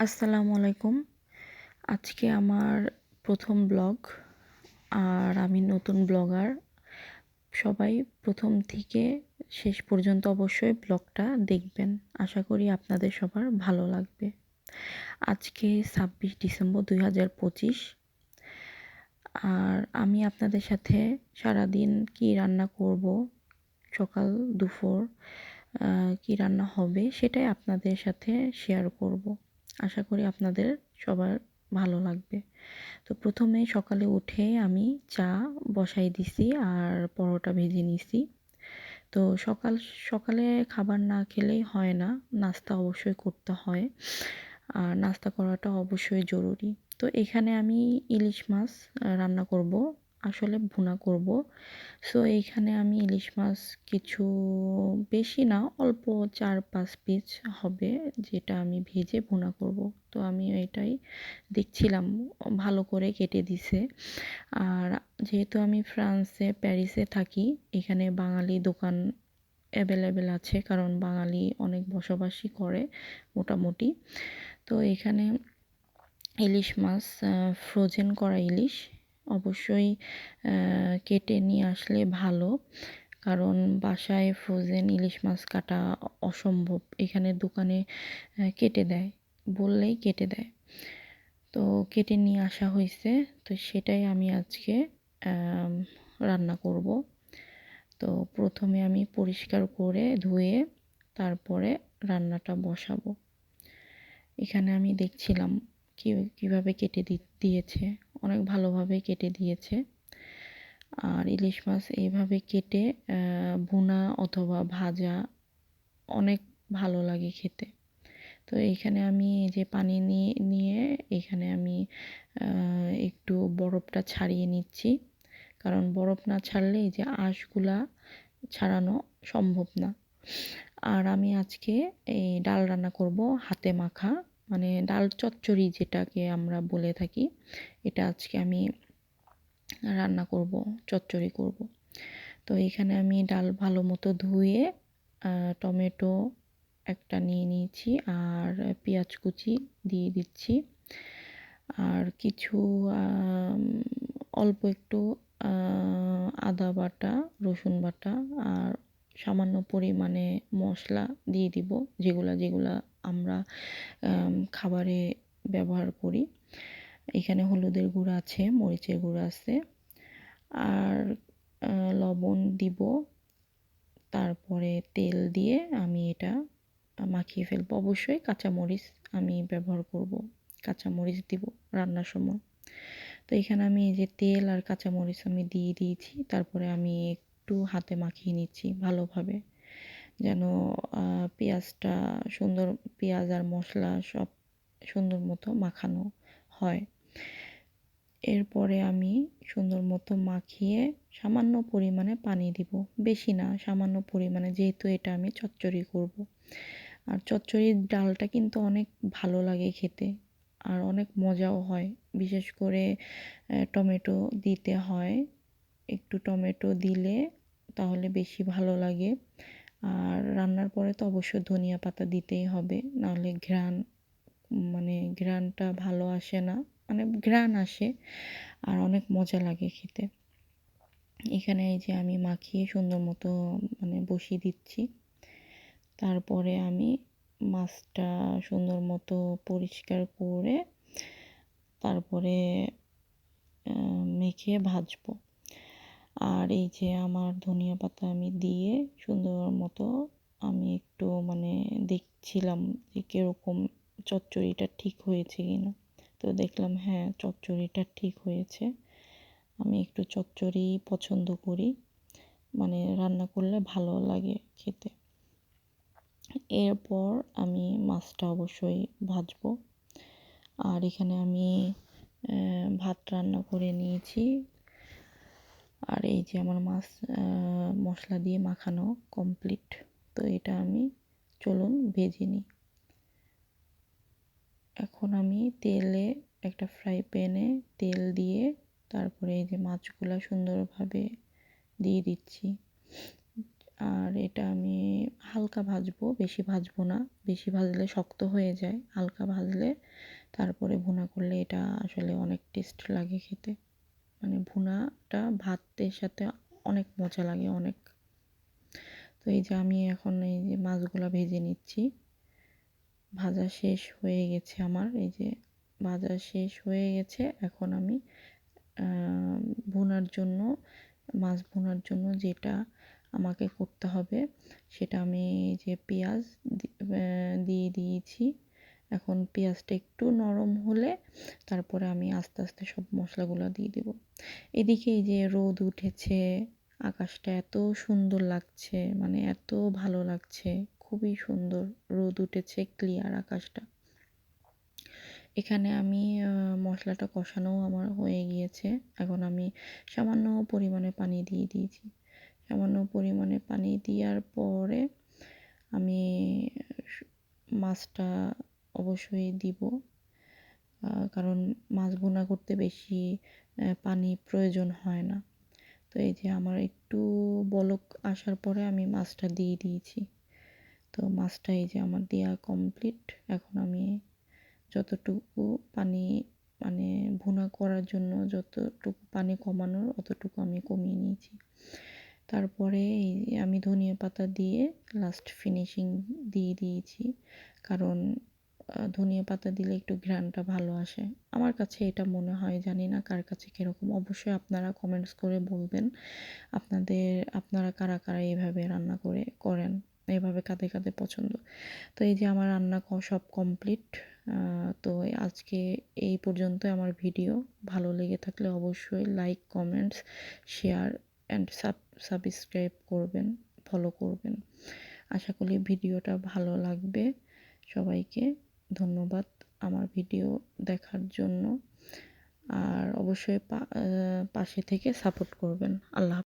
আসসালামু আলাইকুম। আজকে আমার প্রথম ব্লগ আর আমি নতুন ব্লগার। সবাই প্রথম থেকে শেষ পর্যন্ত অবশ্যই ব্লগটা দেখবেন। আশা করি আপনাদের সবার ভালো লাগবে। আজকে ছাব্বিশ ডিসেম্বর দুই হাজার পঁচিশ। আর আমি আপনাদের সাথে সারাদিন কি রান্না করব, সকাল, দুপুর কি রান্না হবে সেটাই আপনাদের সাথে শেয়ার করব। আশা করি আপনাদের সবার ভালো লাগবে। তো প্রথমে সকালে উঠে আমি চা বসাই দিছি আর পরোটা ভেজে নিছি। তো সকাল, সকালে খাবার না খেলেই হয় না, নাস্তা অবশ্যই করতে হয়। আর নাস্তা করাটা অবশ্যই জরুরি। তো এখানে আমি ইলিশ মাছ রান্না করব। আসলে ভুনা করব। সো এইখানে আমি ইলিশ মাছ কিছু বেশি না, অল্প চার পাঁচ পিস হবে যেটা আমি ভেজে ভুনা করব। তো আমি এটাই দেখছিলাম, ভালো করে কেটে দিছে। আর যেহেতু আমি ফ্রান্সে, প্যারিসে থাকি, এখানে বাঙালি দোকান অ্যাভেলেবেল আছে, কারণ বাঙালি অনেক বসবাসই করে মোটামুটি। তো এখানে ইলিশ মাছ ফ্রোজেন করা ইলিশ অবশ্যই কেটে নিয়ে আসলে ভালো। কারণ বাসায় ফ্রোজেন ইলিশ মাছ কাটা অসম্ভব। এখানে দোকানে কেটে দেয়। বললেই কেটে দেয়। তো কেটে নিয়ে আসা হয়েছে। তো সেটাই আমি আজকে রান্না করব। তো প্রথমে আমি পরিষ্কার করে ধুয়ে তারপরে রান্নাটা বসাবো। এখানে আমি দেখছিলাম কী কীভাবে কেটে দিয়েছে। অনেক ভালোভাবে কেটে দিয়েছে। আর ইলিশ মাছ এইভাবে কেটে ভুনা অথবা ভাজা অনেক ভালো লাগে খেতে। তো এইখানে আমি যে পানি নিয়ে নিয়ে এখানে আমি একটু বরফটা ছাড়িয়ে নিচ্ছি। কারণ বরফ না ছাড়লে এই যে আঁশগুলা ছাড়ানো সম্ভব না। আর আমি আজকে এই ডাল রান্না করব হাতে মাখা। মানে ডাল চচ্চড়ি যেটাকে আমরা বলে থাকি, এটা আজকে আমি রান্না করব, চচ্চড়ি করব। তো এখানে আমি ডাল ভালো মতো ধুয়ে টমেটো একটা নিয়ে নিয়েছি আর পেঁয়াজ কুচি দিয়ে দিচ্ছি। আর কিছু অল্প একটু আদা বাটা, রসুন বাটা আর সামান্য পরিমাণে মশলা দিয়ে দিব, যেগুলা যেগুলা আমরা খাবারে ব্যবহার করি। এখানে হলুদের গুঁড়া আছে, মরিচের গুঁড়া আছে। আর লবণ দিব। তারপরে তেল দিয়ে আমি এটা মাখিয়ে ফেলব। অবশ্যই কাঁচামরিচ আমি ব্যবহার করব। কাঁচামরিচ দিব রান্নার সময়। তো এখানে আমি এই যে তেল আর কাঁচামরিচ আমি দিয়ে দিয়েছি। তারপরে আমি একটু হাতে মাখিয়ে নিচ্ছি ভালোভাবে। যেন পেঁয়াজটা সুন্দর, পেঁয়াজ আর মশলা সব সুন্দর মতো মাখানো হয়। এরপরে আমি সুন্দর মতো মাখিয়ে সামান্য পরিমাণে পানি দিব। বেশি না, সামান্য পরিমাণে যেহেতু এটা আমি চচ্চড়ি করব। আর চচ্চড়ির ডালটা কিন্তু অনেক ভালো লাগে খেতে আর অনেক মজাও হয়। বিশেষ করে টমেটো দিতে হয়। একটু টমেটো দিলে তাহলে বেশি ভালো লাগে। আর রান্নার পরে তো অবশ্যই ধনিয়া পাতা দিতেই হবে, নাহলে ঘ্রাণ মানে ঘ্রাণটা ভালো আসে না মানে ঘ্রাণ আসে আর অনেক মজা লাগে খেতে। এখানে এই যে আমি মাখিয়ে সুন্দর মতো মানে বসিয়ে দিচ্ছি। তারপরে আমি মাছটা সুন্দর মতো পরিষ্কার করে তারপরে মেখে ভাজবো। আর এই যে আমার ধনিয়া পাতা আমি দিয়ে সুন্দর মতো আমি একটু মানে দেখছিলাম যে কীরকম চচ্চড়িটা ঠিক হয়েছে কি না তো দেখলাম হ্যাঁ চচ্চড়িটা ঠিক হয়েছে। আমি একটু চচ্চড়ি পছন্দ করি। মানে রান্না করলে ভালো লাগে খেতে। এরপর আমি মাছটা অবশ্যই ভাজবো। আর এখানে আমি ভাত রান্না করে নিয়েছি। আর এই যে আমার মাছ মশলা দিয়ে মাখানো কমপ্লিট তো এটা আমি চলুন ভেজে নিই। এখন আমি তেলে একটা ফ্রাই প্যানে তেল দিয়ে তারপরে এই যে মাছগুলো সুন্দরভাবে দিয়ে দিচ্ছি। আর এটা আমি হালকা ভাজবো, বেশি ভাজবো না, বেশি ভাজলে শক্ত হয়ে যায়, হালকা ভাজলে তারপরে ভুনা করলে এটা আসলে অনেক টেস্ট লাগে খেতে। মানে ভুনাটা ভাতের সাথে অনেক মজা লাগে, অনেক। তো এই যে আমি এখন এই যে মাছগুলো ভেজে নিচ্ছি। ভাজা শেষ হয়ে গেছে আমার, এই যে ভাজা শেষ হয়ে গেছে। এখন আমি ভুনার জন্য, মাছ ভুনার জন্য যেটা আমাকে করতে হবে, সেটা আমি যে পেঁয়াজ দিয়ে দিয়েছি। এখন পেঁয়াজটা একটু নরম হলে তারপরে আমি আস্তে আস্তে সব মশলাগুলো দিয়ে দেব। এদিকে এই যে রোদ উঠেছে, আকাশটা এত সুন্দর লাগছে মানে এত ভালো লাগছে, খুবই সুন্দর রোদ উঠেছে ক্লিয়ার আকাশটা। এখানে আমি মশলাটা কষানোও আমার হয়ে গিয়েছে, এখন আমি সামান্য পরিমাণে পানি দিয়ে দিয়েছি। সামান্য পরিমাণে পানি দেওয়ার পরে আমি মাছটা অবশ্যই দিব। কারণ মাছ বোনা করতে বেশি পানি প্রয়োজন হয় না। তো এই যে আমার একটু বলক আসার পরে আমি মাছটা দিয়ে দিয়েছি। তো মাছটা এই যে আমার দেওয়া কমপ্লিট এখন আমি যতটুকু পানি মানে ভুনা করার জন্য যতটুকু পানি কমানোর অতটুকু আমি কমিয়ে নিয়েছি। তারপরে আমি ধনিয়া পাতা দিয়ে লাস্ট ফিনিশিং দিয়ে দিয়েছি। কারণ ধনিয়া পাতা দিলে একটু ঘ্রাণটা ভালো আসে। আমার কাছে এটা মনে হয়, জানি না কার কাছে কীরকম। অবশ্যই আপনারা কমেন্টস করে বলবেন, আপনাদের, আপনারা কারা কারা এইভাবে রান্না করে, করেন এইভাবে কাঁদে কাঁদে পছন্দ। তো এই যে আমার রান্না সব কমপ্লিট তো আজকে এই পর্যন্ত আমার ভিডিও ভালো লেগে থাকলে অবশ্যই like comments share and sub subscribe করবেন ফলো করবেন। আশা করি ভিডিওটা ভালো লাগবে সবাইকে। ধন্যবাদ আমার ভিডিও দেখার জন্য। আর অবশ্যই পাশে থেকে সাপোর্ট করবেন। আল্লাহ